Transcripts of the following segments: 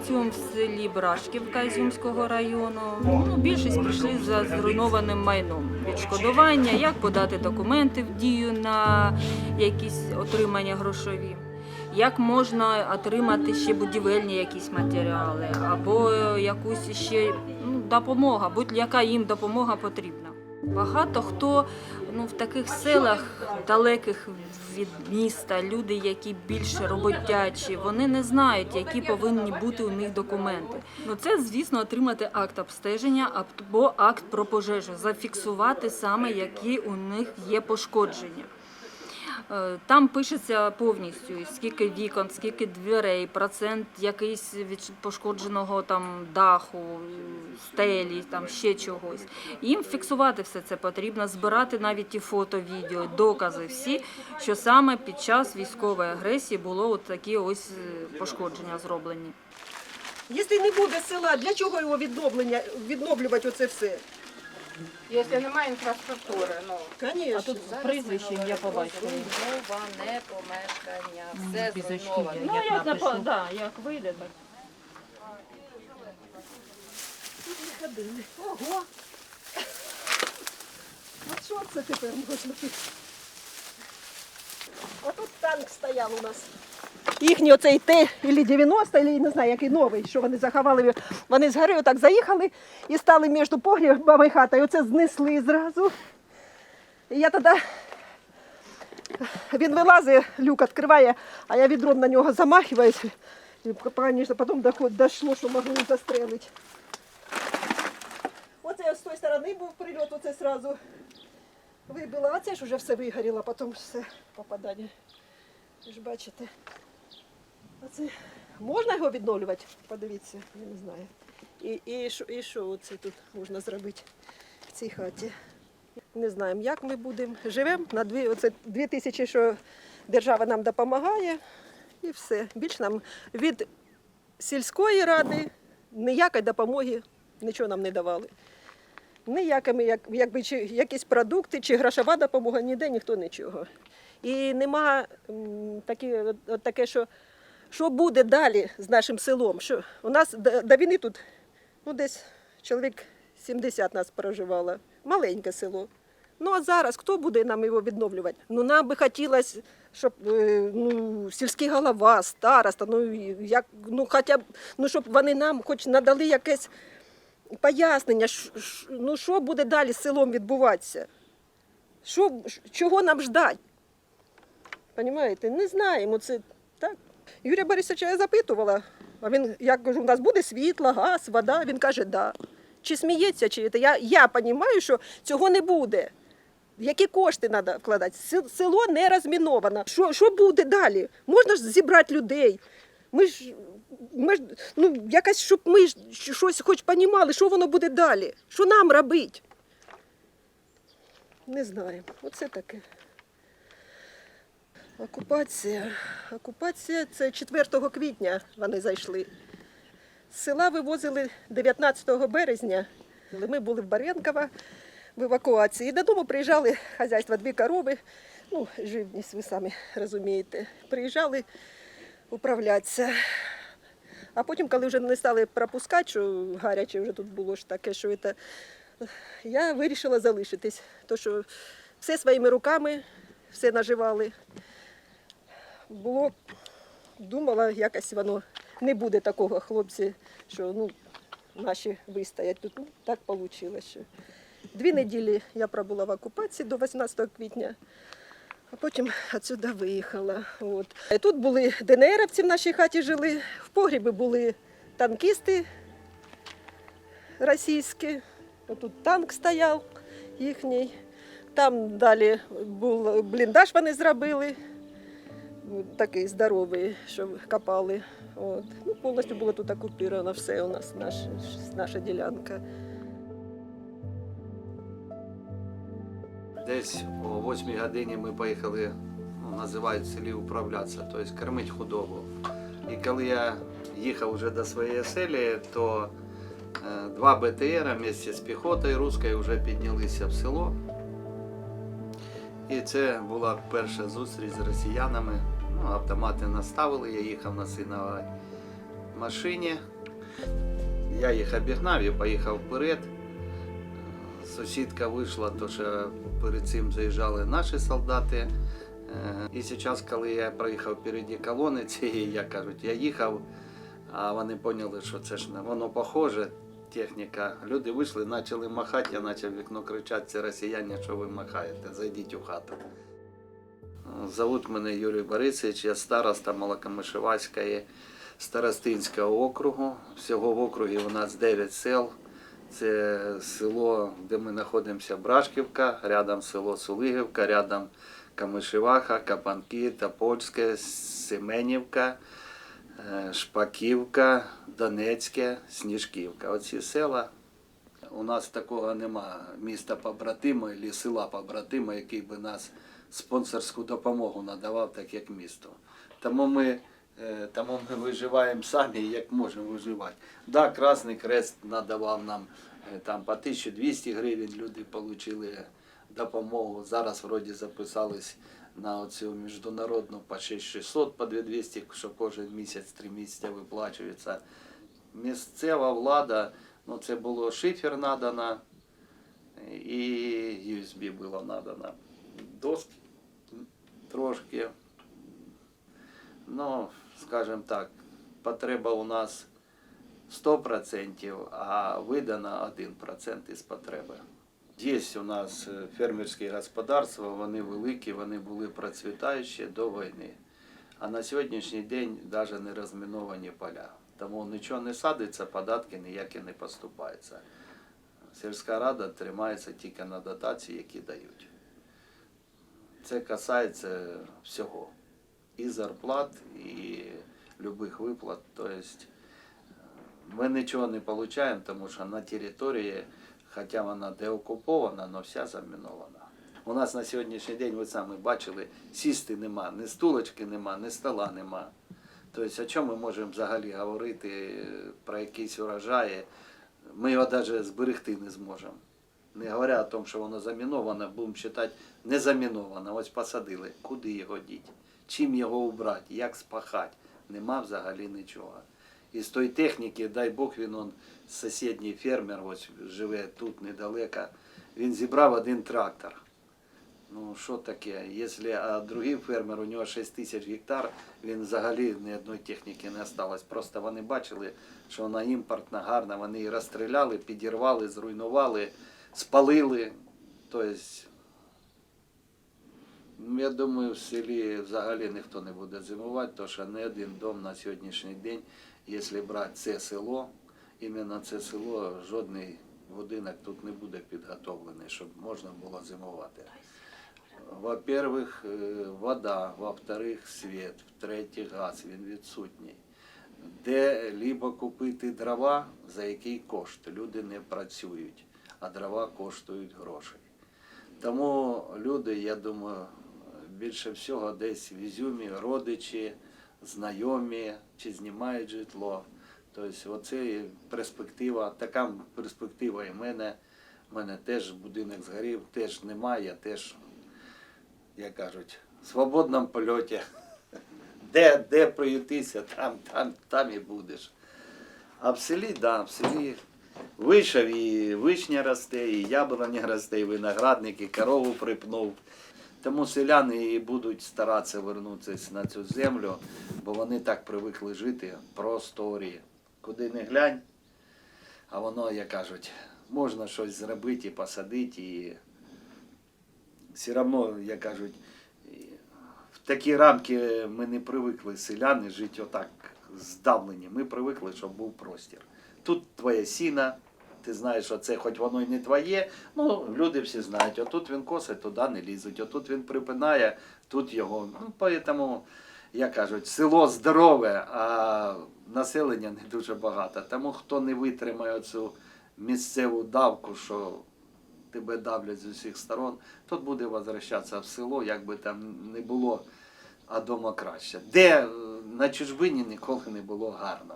Працюємо в селі Брашківка Ізюмського району. Ну, більшість прийшли за зруйнованим майном. Відшкодування, як подати документи в дію на якісь отримання грошові. Як можна отримати ще будівельні якісь матеріали, або якусь ще ну, допомога, будь-яка їм допомога потрібна. Багато хто ну, в таких селах далеких від міста, люди, які більше роботячі, вони не знають, які повинні бути у них документи. Ну це, звісно, отримати акт обстеження або акт про пожежу, зафіксувати саме, які у них є пошкодження. Е, Там пишеться повністю, скільки вікон, скільки дверей, процент якийсь від пошкодженого там даху, стелі, там ще чогось. Їм фіксувати все це потрібно, збирати навіть ті фото, відео, докази всі, що саме під час військової агресії було от такі ось е, пошкодження зроблені. Якщо не буде села, для чого його відновлення, відновлювати оце все? Якщо немає інфраструктури, ну Звісно. прізвище я побачила. Зруйноване помешкання, все зруйноване. Ну, як, напа- да, як вийде, так. Ого! А що це тепер можна пити? А тут танк стояв у нас. Їхній оцей Т, або 90, або не знаю, який новий, що вони заховали. Вони з гори отак заїхали і стали між погрібами і. Оце знесли зразу. І я тоді він вилазить, люк відкриває, а я відром на нього замахиваюсь. І, потім дошло, що могли застрелити. Оце з тої сторони був прильот, оце сразу вибило, а це ж вже все вигоріло, потім все попадання. Ви ж бачите. Оце можна його відновлювати? Подивіться, я не знаю. І, і, що, і що оце тут можна зробити в цій хаті? Не знаємо, як ми будемо. Живемо на дві, оце дві тисячі, що держава нам допомагає, і все. Більш нам від сільської ради ніякої допомоги нічого нам не давали. Ніякими, як, якби, чи якісь продукти, чи грошова допомога, ніде ніхто нічого. І нема такі, от таке, що, що буде далі з нашим селом. Що, у нас до, до війни тут ну, десь чоловік 70 нас проживало. Маленьке село. Ну а зараз хто буде нам його відновлювати? Ну нам би хотілося, щоб е, ну, сільський голова, староста, ну як ну хоча б ну щоб вони нам хоч надали якесь пояснення, ну що буде далі з селом відбуватися? Що, чого нам ждать? Понімаєте? Не знаємо. Це так. Юрія Борисовича я запитувала, а він, я кажу, у нас буде світло, газ, вода. Він каже, да. Чи сміється, чи. Я, я розумію, що цього не буде. Які кошти треба вкладати? Село не розміновано. Що, що буде далі? Можна ж зібрати людей. Ми ж, ми ж ну, якось, щоб ми ж щось хоч розуміли, що воно буде далі. Що нам робити? Не знаю. Оце таке. Окупація. Окупація це 4 квітня вони зайшли. З села вивозили 19 березня. коли Ми були в Баренково в евакуації. Додому приїжджали хазяйство, дві корови, ну, живність, ви самі розумієте. Приїжджали управлятися. А потім, коли вже не стали пропускати, що гаряче вже тут було ж таке, що це, я вирішила залишитись. То, що все своїми руками, все наживали. Було, думала, якось воно не буде такого хлопці, що ну, наші вистоять. Тут ну, так вийшло. Що. Дві неділі я пробула в окупації до 18 квітня, а потім відсюди виїхала. От. І Тут були ДНРовці в нашій хаті жили, в погрібі були танкісти російські. Тут танк стояв їхній. Там далі був бліндаж вони зробили, такий здоровий, що копали. От. Ну, повністю було тут окуповано все у нас, наш, наша ділянка. Десь о 8 годині ми поїхали, ну, називають селі управлятися, тобто кормити худобу. І коли я їхав вже до своєї селі, то е, два БТР вместе з піхотою руською вже піднялися в село. І це була перша зустріч з росіянами. Ну, автомати наставили, я їхав на синовій машині. Я їх обігнав і поїхав вперед. Сусідка вийшла, то що перед цим заїжджали наші солдати. Е, І зараз, коли я проїхав впереді колони цієї, я кажуть, я їхав, а вони поняли, що це ж воно похоже, техніка. Люди вийшли, почали махати, я почав вікно кричати, це росіяни, що ви махаєте, зайдіть у хату. Зовут мене Юрій Борисович, я староста Малокомишевацької старостинського округу. Всього в округі у нас 9 сел. Це село, де ми знаходимося, Брашківка, рядом село Сулигівка, рядом Камишеваха, Капанки, Топольське, Семенівка, е, Шпаківка, Донецьке, Сніжківка. Оці села. У нас такого нема міста побратима або села побратима, який би нас спонсорську допомогу надавав, так як місто. Тому ми, е, тому ми виживаємо самі, як можемо виживати. Да, Красний Крест надавав нам е, там по 1200 гривень, люди отримали допомогу. Зараз вроді записались на цю міжнародну по 6600, по 2200, що кожен місяць, три місяці виплачується. Місцева влада, ну це було шифер надано, і USB було надано. Доски трошки. Ну, скажімо так, потреба у нас 100%, а видано 1% із потреби. Є у нас е, фермерські господарства, вони великі, вони були процвітаючі до війни. А на сьогоднішній день навіть не розміновані поля. Тому нічого не садиться, податки ніякі не поступаються. Сільська рада тримається тільки на дотації, які дають. Це касається всього. І зарплат, і любих виплат. Тобто ми нічого не отримуємо, тому що на території, хоча вона деокупована, але вся замінована. У нас на сьогоднішній день, ви самі бачили, сісти нема, ні стулочки нема, ні стола нема. Тобто, о чому ми можемо взагалі говорити про якісь урожаї? Ми його навіть зберегти не зможемо. Не говоря о тому, що воно заміновано, будемо вважати не заміновано. Ось посадили. Куди його діти? Чим його убрати? Як спахати? Нема взагалі нічого. І з тої техніки, дай Бог, він он, сусідній фермер, ось живе тут недалеко, він зібрав один трактор. Ну що таке? Якщо другий фермер, у нього 6 тисяч гектар, він взагалі ні одної техніки не осталось. Просто вони бачили, що вона імпортна, гарна, вони її розстріляли, підірвали, зруйнували, спалили. Тобто, я думаю, в селі взагалі ніхто не буде зимувати, тому що не один дом на сьогоднішній день, якщо брати це село, іменно це село, жодний будинок тут не буде підготовлений, щоб можна було зимувати. Во-первых, е, вода, во-вторых, світ, в-третіх, газ, він відсутній. Де либо купити дрова, за який кошт. Люди не працюють, а дрова коштують грошей. Тому люди, я думаю, більше всього десь в Ізюмі родичі, знайомі чи знімають житло. Тобто, оце перспектива, така перспектива і в мене. У мене теж будинок згорів, теж немає, я теж, як кажуть, в свободному польоті. Де, де приютися, там, там, там і будеш. А в селі, да, в селі вийшов і вишня росте, і яблуня росте, і виноградник, і корову припнув. Тому селяни і будуть старатися вернутися на цю землю, бо вони так привикли жити в просторі. Куди не глянь, а воно, як кажуть, можна щось зробити і посадити, і все одно, як кажуть, в такі рамки ми не привикли селяни жити отак здавлені. Ми привикли, щоб був простір. Тут твоє сіна, ти знаєш, що це хоч воно й не твоє, ну люди всі знають, отут він косить, туди не лізуть, отут він припинає, тут його. Ну, тому, як кажуть, село здорове, а населення не дуже багато. Тому хто не витримає цю місцеву давку, що тебе давлять з усіх сторон, тот буде возвращатися в село, як би там не було, а дома краще. Де е, на чужбині ніколи не було гарно.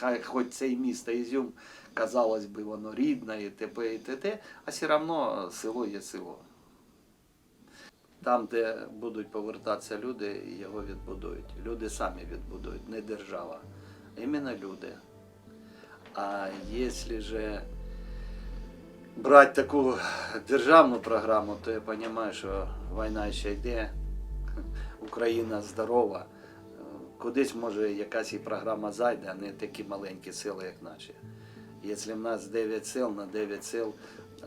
Хай хоч це і місто Ізюм, казалось би, воно рідне, і т.п. і т.т., а все одно село є село. Там, де будуть повертатися люди, його відбудують. Люди самі відбудують, не держава, іменно люди. А якщо же брати таку державну програму, то я розумію, що війна ще йде, Україна здорова. Кудись може якась і програма зайде, а не такі маленькі сили, як наші. Якщо в нас 9 сел, на 9 сел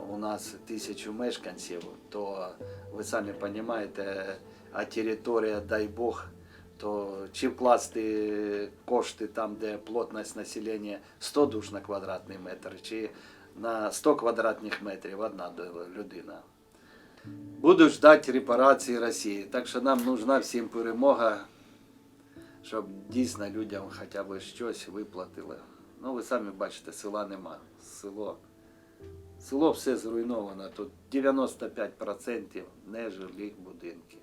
у нас тисячу мешканців, то ви самі розумієте, а територія, дай Бог, то чи вкласти кошти там, де плотність населення 100 душ на квадратний метр, чи на 100 квадратних метрів одна людина. Буду ждати репарації Росії. Так що нам нужна всім перемога, щоб дійсно людям хоча б щось виплатили. Ну, ви самі бачите, села нема. Село. Село все зруйновано. Тут 95% нежилих будинків.